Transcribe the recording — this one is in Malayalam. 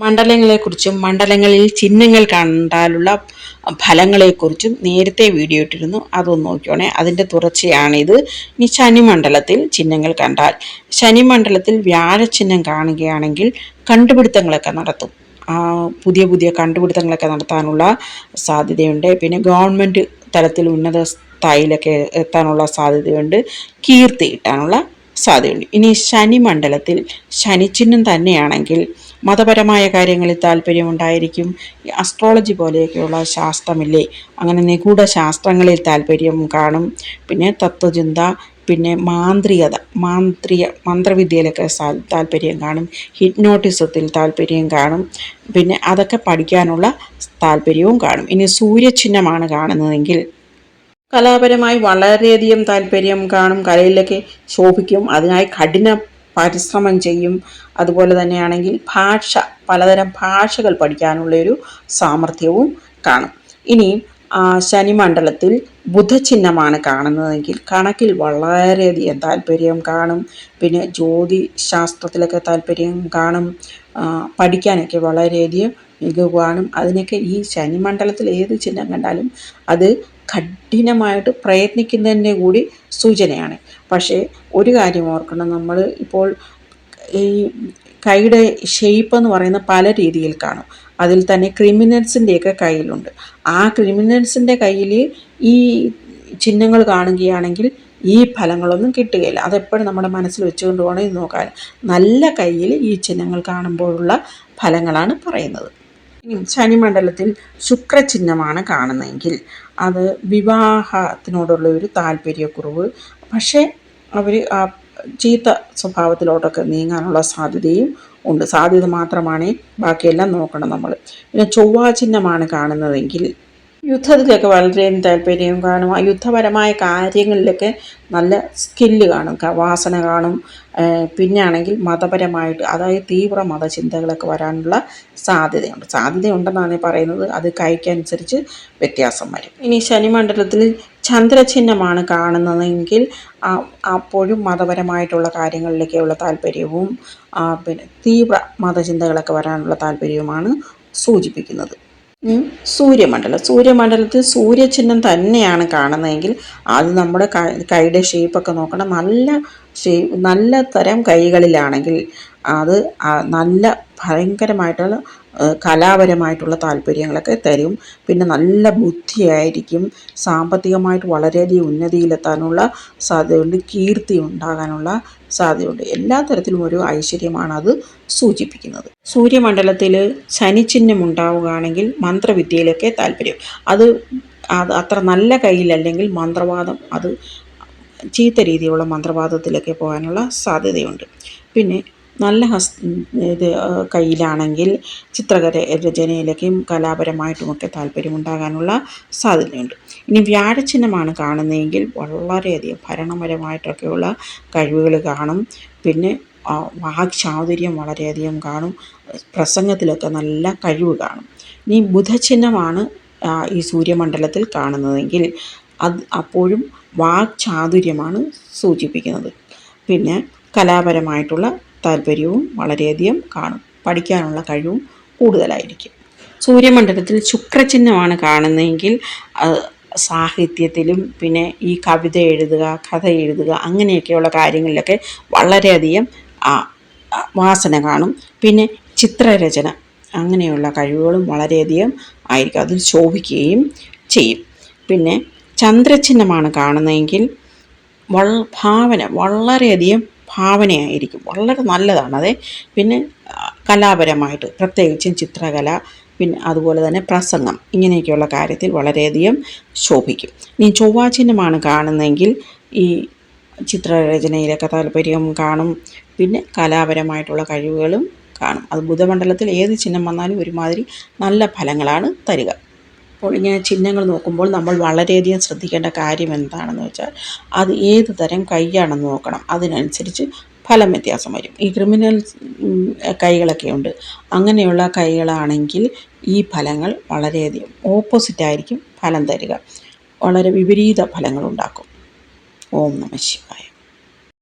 മണ്ഡലങ്ങളെക്കുറിച്ചും മണ്ഡലങ്ങളിൽ ചിഹ്നങ്ങൾ കണ്ടാലുള്ള ഫലങ്ങളെക്കുറിച്ചും നേരത്തെ വീഡിയോ ഇട്ടിരുന്നു. അതൊന്ന് നോക്കിയോണേ അതിന്റെ തുടർച്ചയാണിത്. ഇനി ശനിമണ്ഡലത്തിൽ ചിഹ്നങ്ങൾ കണ്ടാൽ ശനിമണ്ഡലത്തിൽ വ്യാഴചിഹ്നം കാണുകയാണെങ്കിൽ കണ്ടുപിടുത്തങ്ങളൊക്കെ നടത്തും. പുതിയ പുതിയ കണ്ടുപിടുത്തങ്ങളൊക്കെ നടത്താനുള്ള സാധ്യതയുണ്ട്. പിന്നെ ഗവൺമെന്റ് തലത്തിൽ ഉന്നത സ്ഥായിലൊക്കെ എത്താനുള്ള സാധ്യതയുണ്ട്. കീർത്തി കിട്ടാനുള്ള സാധ്യതയുണ്ട്. ഇനി ശനി മണ്ഡലത്തിൽ ശനിച്ചിഹ്നം തന്നെയാണെങ്കിൽ മതപരമായ കാര്യങ്ങളിൽ താല്പര്യമുണ്ടായിരിക്കും അസ്ട്രോളജി പോലെയൊക്കെയുള്ള ശാസ്ത്രമില്ലേ? അങ്ങനെ നിഗൂഢ ശാസ്ത്രങ്ങളിൽ താല്പര്യം കാണും. പിന്നെ തത്വചിന്ത പിന്നെ മാന്ത്രികത മാന്ത്രിക മന്ത്രവിദ്യയിലൊക്കെ താല്പര്യം കാണും. ഹിപ്നോട്ടിസത്തിൽ താല്പര്യം കാണും. പിന്നെ അതൊക്കെ പഠിക്കാനുള്ള താല്പര്യവും കാണും. ഇനി സൂര്യചിഹ്നമാണ് കാണുന്നതെങ്കിൽ കലാപരമായി വളരെയധികം താല്പര്യം കാണും കലയിലൊക്കെ ശോഭിക്കും അതിനായി കഠിന പരിശ്രമം ചെയ്യും. അതുപോലെ തന്നെയാണെങ്കിൽ ഭാഷ പലതരം ഭാഷകൾ പഠിക്കാനുള്ളൊരു സാമർഥ്യവും കാണും. ഇനി ശനിമണ്ഡലത്തിൽ ബുധചിഹ്നമാണ് കാണുന്നതെങ്കിൽ കണക്കിൽ വളരെയധികം താല്പര്യം കാണും. പിന്നെ ജ്യോതി ശാസ്ത്രത്തിലൊക്കെ താല്പര്യം കാണും. പഠിക്കാനൊക്കെ വളരെയധികം മികവ് കാണും. അതിനൊക്കെ ഈ ശനിമണ്ഡലത്തിൽ ഏത് ചിഹ്നം കണ്ടാലും അത് കഠിനമായിട്ട് പ്രയത്നിക്കുന്നതിന്റെ കൂടി സൂചനയാണ്. പക്ഷേ ഒരു കാര്യം ഓർക്കണം. നമ്മൾ ഇപ്പോൾ ഈ കൈയുടെ ഷേപ്പ് എന്ന് പറയുന്ന പല രീതിയിൽ കാണും. അതിൽ തന്നെ ക്രിമിനൽസിന്റെയൊക്കെ കയ്യിലുണ്ട്. ആ ക്രിമിനൽസിന്റെ കയ്യിൽ ഈ ചിഹ്നങ്ങൾ കാണുകയാണെങ്കിൽ ഈ ഫലങ്ങളൊന്നും കിട്ടുകയില്ല. അതെപ്പോഴും നമ്മുടെ മനസ്സിൽ വെച്ചുകൊണ്ട് പോകണം ഇത് നോക്കാൻ. നല്ല കയ്യിൽ ഈ ചിഹ്നങ്ങൾ കാണുമ്പോഴുള്ള ഫലങ്ങളാണ് പറയുന്നത്. ഇനി ശനിമണ്ഡലത്തിൽ ശുക്രചിഹ്നമാണ് കാണുന്നതെങ്കിൽ അത് വിവാഹത്തിനോടുള്ള ഒരു താല്പര്യക്കുറവ്. പക്ഷേ അവർ ആ ചീത്ത സ്വഭാവത്തിലോട്ടൊക്കെ നീങ്ങാനുള്ള സാധ്യതയും ഉണ്ട്. സാധ്യത മാത്രമാണ് ബാക്കിയെല്ലാം നോക്കണം നമ്മൾ പിന്നെ ചൊവ്വാ ചിഹ്നമാണ് കാണുന്നതെങ്കിൽ യുദ്ധത്തിലൊക്കെ വളരെയധികം താല്പര്യം കാണും. യുദ്ധപരമായ കാര്യങ്ങളിലൊക്കെ നല്ല സ്കില്ല് കാണും. വാസന കാണും. പിന്നെ ആണെങ്കിൽ മതപരമായിട്ട് അതായത് തീവ്ര മതചിന്തകളൊക്കെ വരാനുള്ള സാധ്യതയുണ്ട്. സാധ്യതയുണ്ടെന്നാണ് പറയുന്നത്. അത് കൈക്കനുസരിച്ച് വ്യത്യാസം വരും. ഇനി ശനിമണ്ഡലത്തിൽ ചന്ദ്രചിഹ്നമാണ് കാണുന്നതെങ്കിൽ അപ്പോഴും മതപരമായിട്ടുള്ള കാര്യങ്ങളിലേക്കുള്ള താല്പര്യവും പിന്നെ തീവ്ര മതചിന്തകളൊക്കെ വരാനുള്ള താല്പര്യവുമാണ് സൂചിപ്പിക്കുന്നത്. സൂര്യമണ്ഡലം. സൂര്യമണ്ഡലത്തിൽ സൂര്യചിഹ്നം തന്നെയാണ് കാണുന്നതെങ്കിൽ അത് നമ്മുടെ കൈയുടെ ഷേപ്പൊക്കെ നോക്കണം. നല്ല ഷേപ്പ് നല്ല തരം കൈകളിലാണെങ്കിൽ അത് നല്ല ഭയങ്കരമായിട്ടുള്ള കലാപരമായിട്ടുള്ള താല്പര്യങ്ങളൊക്കെ തരും. പിന്നെ നല്ല ബുദ്ധിയായിരിക്കും. സാമ്പത്തികമായിട്ട് വളരെയധികം ഉന്നതിയിലെത്താനുള്ള സാധ്യതയുണ്ട്. കീർത്തി ഉണ്ടാകാനുള്ള സാധ്യതയുണ്ട്. എല്ലാ തരത്തിലും ഒരു ഐശ്വര്യമാണ് അത് സൂചിപ്പിക്കുന്നത്. സൂര്യമണ്ഡലത്തിൽ ശനിചിഹ്നം ഉണ്ടാവുകയാണെങ്കിൽ മന്ത്രവിദ്യയിലൊക്കെ താല്പര്യം. അത് അത് അത്ര നല്ല കയ്യിലല്ലെങ്കിൽ മന്ത്രവാദം അത് ചീത്ത രീതിയിലുള്ള മന്ത്രവാദത്തിലൊക്കെ പോകാനുള്ള സാധ്യതയുണ്ട്. പിന്നെ നല്ല ഹസ് ഇത് കയ്യിലാണെങ്കിൽ ചിത്രകര രചനയിലേക്കും കലാപരമായിട്ടുമൊക്കെ താല്പര്യമുണ്ടാകാനുള്ള സാധ്യതയുണ്ട്. ഇനി വ്യാഴചിഹ്നമാണ് കാണുന്നതെങ്കിൽ വളരെയധികം ഭരണപരമായിട്ടൊക്കെയുള്ള കഴിവുകൾ കാണും. പിന്നെ വാക്ചാതുര്യം വളരെയധികം കാണും. പ്രസംഗത്തിലൊക്കെ നല്ല കഴിവ് കാണും. ഇനി ബുധചിഹ്നമാണ് ഈ സൂര്യമണ്ഡലത്തിൽ കാണുന്നതെങ്കിൽ അത് അപ്പോഴും വാക്ചാതുര്യമാണ് സൂചിപ്പിക്കുന്നത്. പിന്നെ കലാപരമായിട്ടുള്ള താല്പര്യവും വളരെയധികം കാണും. പഠിക്കാനുള്ള കഴിവും കൂടുതലായിരിക്കും. സൂര്യമണ്ഡലത്തിൽ ശുക്രചിഹ്നമാണ് കാണുന്നതെങ്കിൽ സാഹിത്യത്തിലും പിന്നെ ഈ കവിത എഴുതുക കഥ എഴുതുക അങ്ങനെയൊക്കെയുള്ള കാര്യങ്ങളിലൊക്കെ വളരെയധികം വാസന കാണും. പിന്നെ ചിത്രരചന അങ്ങനെയുള്ള കഴിവുകളും വളരെയധികം ആയിരിക്കും. അതിൽ ശോഭിക്കുകയും ചെയ്യും. പിന്നെ ചന്ദ്രചിഹ്നമാണ് കാണുന്നതെങ്കിൽ വൾ ഭാവന വളരെയധികം ഭാവനയായിരിക്കും. വളരെ നല്ലതാണ്. അതെ പിന്നെ കലാപരമായിട്ട് പ്രത്യേകിച്ചും ചിത്രകല പിന്നെ അതുപോലെ തന്നെ പ്രസംഗം ഇങ്ങനെയൊക്കെയുള്ള കാര്യത്തിൽ വളരെയധികം ശോഭിക്കും. ഇനി ചൊവ്വാചിഹ്നമാണ് കാണുന്നതെങ്കിൽ ഈ ചിത്രരചനയിലൊക്കെ താല്പര്യം കാണും പിന്നെ കലാപരമായിട്ടുള്ള കഴിവുകളും കാണും. അത് ബുധമണ്ഡലത്തിൽ ഏത് ചിഹ്നം വന്നാലും ഒരുമാതിരി നല്ല ഫലങ്ങളാണ് തരിക. അപ്പോൾ ഇങ്ങനെ ചിഹ്നങ്ങൾ നോക്കുമ്പോൾ നമ്മൾ വളരെയധികം ശ്രദ്ധിക്കേണ്ട കാര്യം എന്താണെന്ന് വെച്ചാൽ അത് ഏത് തരം കൈയാണെന്ന് നോക്കണം. അതിനനുസരിച്ച് ഫലം വ്യത്യാസം വരും. ഈ ക്രിമിനൽ കൈകളൊക്കെ ഉണ്ട്. അങ്ങനെയുള്ള കൈകളാണെങ്കിൽ ഈ ഫലങ്ങൾ വളരെയധികം ഓപ്പോസിറ്റായിരിക്കും ഫലം തരിക. വളരെ വിപരീത ഫലങ്ങളുണ്ടാക്കും ഓം നമ ശിവായ.